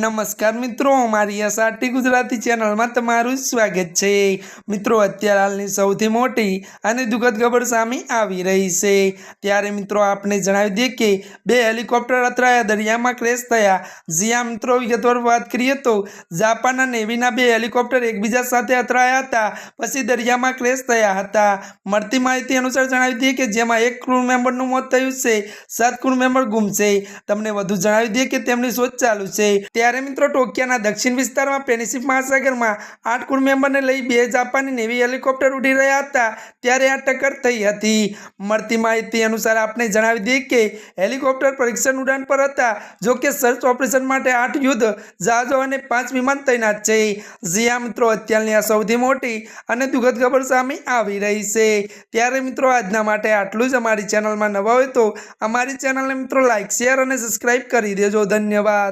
નમસ્કાર મિત્રો મારી એસઆરટી ગુજરાતી ચેનલમાં તમારું સ્વાગત છે. મિત્રો, અત્યારે હાલની સૌથી મોટી અને દુઃખદ ખબર સામે આવી રહી છે. ત્યારે મિત્રો, આપને જણાવી દઈએ કે બે હેલિકોપ્ટર અથડાયા, દરિયામાં ક્રેશ થયા. જ્યાં મિત્રો, વિગતવાર વાત કરીએ તો જાપાન અને નેવીના બે હેલિકોપ્ટર એકબીજા સાથે અથડાયા હતા, પછી દરિયામાં ક્રેશ થયા હતા. મળતી માહિતી અનુસાર જણાવી દઈએ કે જેમાં એક ક્રૂ મેમ્બરનું મોત થયું છે, સાત ક્રૂ મેમ્બર ગુમ છે. તમને વધુ જણાવી દઈએ કે તેમની શોધ ચાલુ છે. ત્યારે મિત્રો ટોકિયાના દક્ષિણ વિસ્તારમાં પેનિસિફ મહાસાગરમાં આઠ ક્રૂ મેમ્બરને લઈ બે જાપાની નેવી હેલિકોપ્ટર ઉડી રહ્યા હતા. ત્યારે આ ટક્કર થઈ હતી. મળતી માહિતી અનુસાર આપણે જણાવી દઈએ કે હેલિકોપ્ટર પરીક્ષણ ઉડાન પર હતા, જો કે સર્ચ ઓપરેશન માટે આઠ યુદ્ધ જહાજો અને પાંચ વિમાન તૈનાત છે. જ્યાં મિત્રો, અત્યારની આ સૌથી મોટી અને દુઃખદ ખબર સામે આવી રહી છે. ત્યારે મિત્રો, આજના માટે આટલું જ. અમારી ચેનલમાં નવા હોય તો અમારી ચેનલને મિત્રો લાઇક શેર અને સબસ્ક્રાઈબ કરી દેજો. ધન્યવાદ.